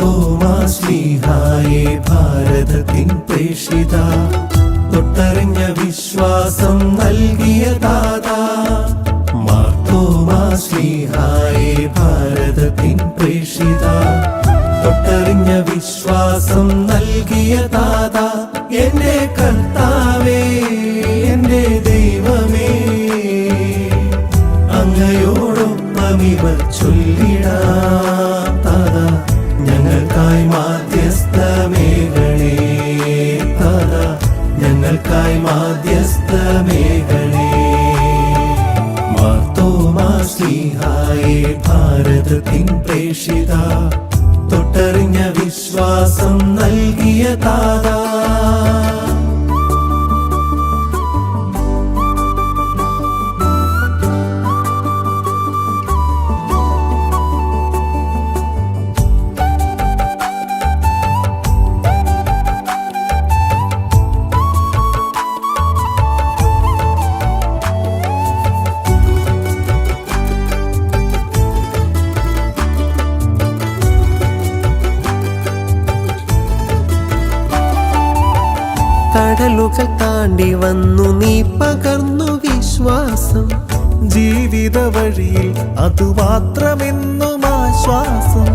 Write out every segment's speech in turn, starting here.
തോമാശ്ലീഹായെ ഭാരതത്തിൻ പ്രേഷിത തൊട്ടറിഞ്ഞ വിശ്വാസം നൽകിയ താത മാർത്തോമാശ്ലീഹായെ ഭാരതത്തിൻ പ്രേഷിത തൊട്ടറിഞ്ഞ വിശ്വാസം നൽകിയ താത എന്റെ കർത്താ ശ്ലീഹായേ ഭാരതത്തിൻ പ്രേഷിത തൊട്ടറിഞ്ഞ വിശ്വാസം നൽകിയ താതാ കടലുകൾ താണ്ടി വന്നു നീ പകർന്നു വിശ്വാസം. ജീവിത വഴിയിൽ അതു മാത്രമെന്നും ആശ്വാസം.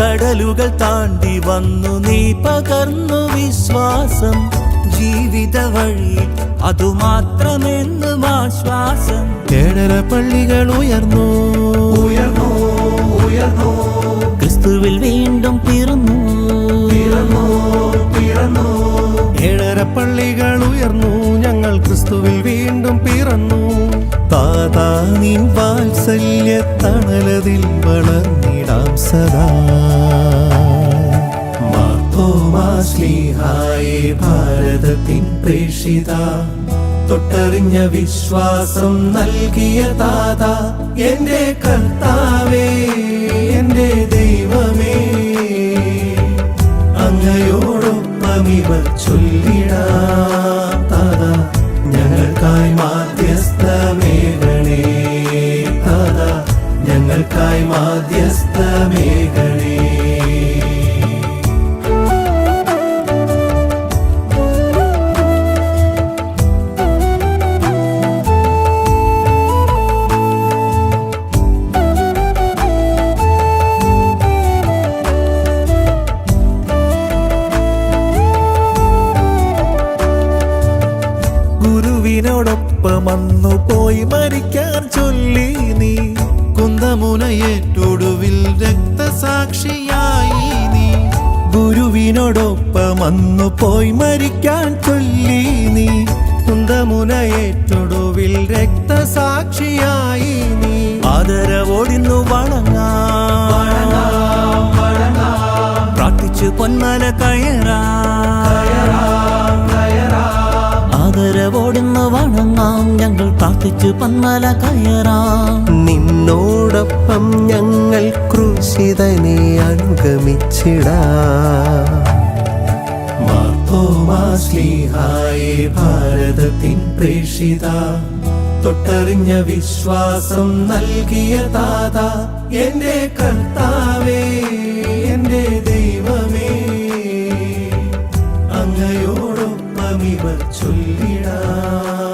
കടലുകൾ താണ്ടി വന്നു നീ പകർന്നു വിശ്വാസം. ജീവിത വഴിയിൽ അതു മാത്രമെന്നും ആശ്വാസം. കേടര പള്ളികൾ ഉയർന്നു? ഉയർന്നു ഉയർന്നു? ക്രിസ്തുവിൽ വീണ്ടും പിറന്നു. പിറന്നു പിറന്നോ? ഏഴര പള്ളികൾ ഉയർന്നു ഞങ്ങൾ ക്രിസ്തുവിൽ വീണ്ടും പിറന്നു. താതാ നിൻ വാത്സല്യ തണലതിൽ വളർന്നിടാം സദാ. ഭാരതത്തിൻ പ്രേഷിത തൊട്ടറിഞ്ഞ വിശ്വാസം നൽകിയ താതാ. എന്റെ കർത്താവേ എന്റെ ദൈവമേ. അങ്ങയോടൊപ്പം ഇവർ ഗുരുവിനോടൊപ്പം പോയി മരിക്കാൻ ചൊല്ലി നീ. കുന്തമുനയേറ്റൊടുവിൽ രക്തസാക്ഷിയായി നീ. ഗുരുവിനോടൊപ്പം അന്നു പോയി മരിക്കാൻ ചൊല്ലി നീ. കുന്തമുനയേറ്റൊടുവിൽ രക്തസാക്ഷിയായി നീ. ആദരവോടിന്നു വണങ്ങാ. പ്രാർത്ഥിച്ചു പൊന്മല കയറാ. പ്രാർത്ഥിച്ചു പന്മല കയറാം. നിന്നോടൊപ്പം ഞങ്ങൾ ക്രൂശിതനെ അനുഗമിച്ചിടാ. മാർത്തോമാ ശ്ലീഹായേ ഭാരതത്തിൻ പ്രേഷിത തൊട്ടറിഞ്ഞ വിശ്വാസം നൽകിയ താത എന്റെ കർത്താവേ എന്റെ ദൈവമേ. അങ്ങയോടൊപ്പം ഇവർ ചൊല്ലിടാം.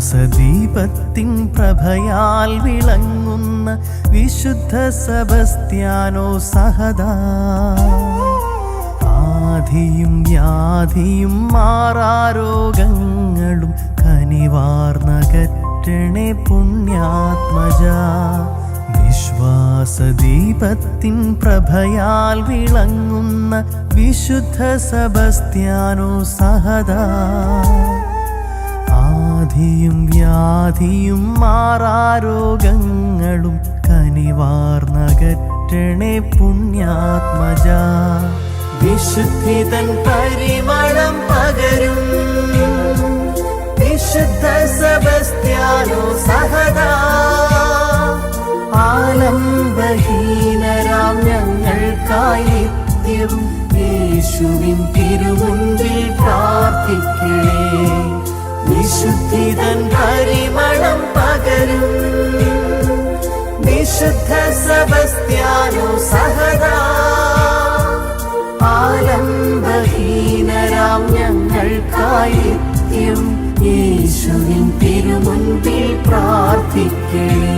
വിശ്വാസദീപത്തിൻ പ്രഭയാൽ വിളങ്ങുന്ന വിശുദ്ധ സബസ്ത്യാനോ സഹദാ. ആധിയും വ്യാധിയും മാറാരോഗങ്ങളും കനിവാർന്നകറ്റണേ പുണ്യാത്മജ. വിശ്വാസദീപത്തിൻ പ്രഭയാൽ വിളങ്ങുന്ന വിശുദ്ധ സബസ്ത്യാനോ സഹദാ. കൊതിയും വ്യാധിയും മാറാരോഗങ്ങളും കനിവാർന്നകറ്റണേ പുണ്യാത്മജ. വിശുദ്ധിതൻ പരിമളം പകരും. വിശുദ്ധ സബസ്ത്യാനോ സഹദാ ആലംബഹീനരാം ഞങ്ങൾക്കായി നിത്യം യേശുവിൻ തിരുമുൻപിൽ പ്രാർത്ഥിക്കണേ. വിശുദ്ധിതൻ പരിമളം പകരും. വിശുദ്ധ സെബസ്ത്യാനോ സഹദാ ആലംബഹീനരാം ഞങ്ങൾക്കായി യേശുവിൻ തിരുമുൻപിൽ പ്രാർത്ഥിക്കണേ.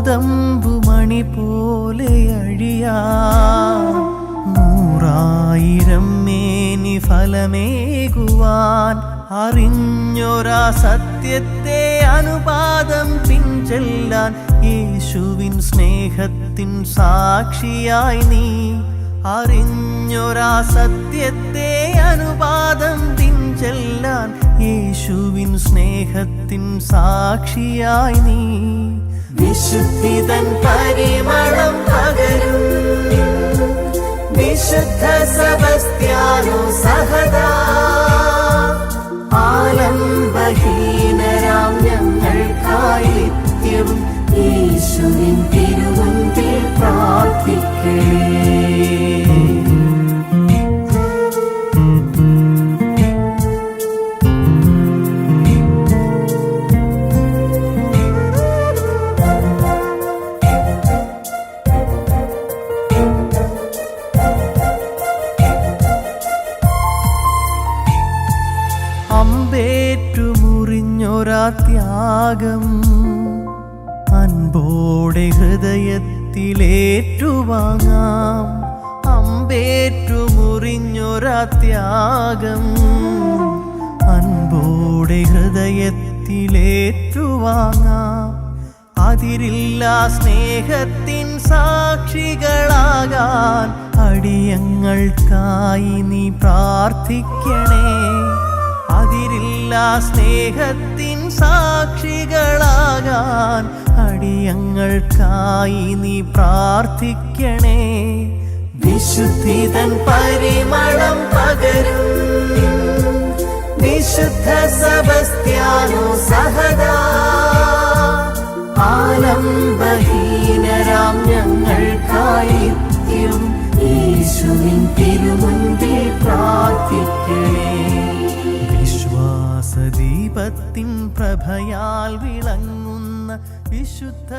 ഗോതമ്പു മണി പോലെ അഴിയാം. നൂറായിരം മേനി ഫലമേകുവാൻ അറിഞ്ഞൊരാ സത്യത്തെ അനുപാദം പിഞ്ചെല്ലാൻ യേശുവിൻ സ്നേഹത്തിൻ സാക്ഷിയായി നീ. അറിഞ്ഞൊരാ സത്യത്തെ അനുപാദം പിഞ്ചെല്ലാൻ യേശുവിൻ സ്നേഹത്തിൻ സാക്ഷിയായി നീ. വിശുദ്ധിതൻ പരിമളം പകരും. വിശുദ്ധ സബസ്ത്യാനോ സഹദാ ആലംബഹീനരാം ഞങ്ങൾക്കായി നിത്യം ഈശുവിൻ തിരുവന്തിൽ പ്രാർത്ഥിക്കണേ. ത്യാഗം അൻപോടെ ഹൃദയത്തിലേറ്റുവാങ്ങാം. അമ്പേറ്റുമുറിഞ്ഞൊരത്യാഗം മുറിഞ്ഞൊരാ ത്യാഗം അൻപോടെ ഹൃദയത്തിലേറ്റുവാങ്ങാം. അതിരില്ല സ്നേഹത്തിൻ സാക്ഷികളാകാൻ അടിയങ്ങൾക്കായി നീ പ്രാർത്ഥിക്കണേ. അതിരില്ല സ്നേഹത്തിൻ സാക്ഷികളാകാൻ അടിയങ്ങൾക്കായി നീ പ്രാർത്ഥിക്കണേ. വിശുദ്ധിതൻ പരിമളം പകരും വിശുദ്ധ സബസ്ത്യാനോ സഹദാ ആലംബഹീനരാം ഞങ്ങൾക്കായി നിത്യം യേശുവിൻ തിരുമുൻപിൽ പ്രാർത്ഥിക്കണേ. പ്രഭയാൽ വിളങ്ങുന്ന വിശുദ്ധ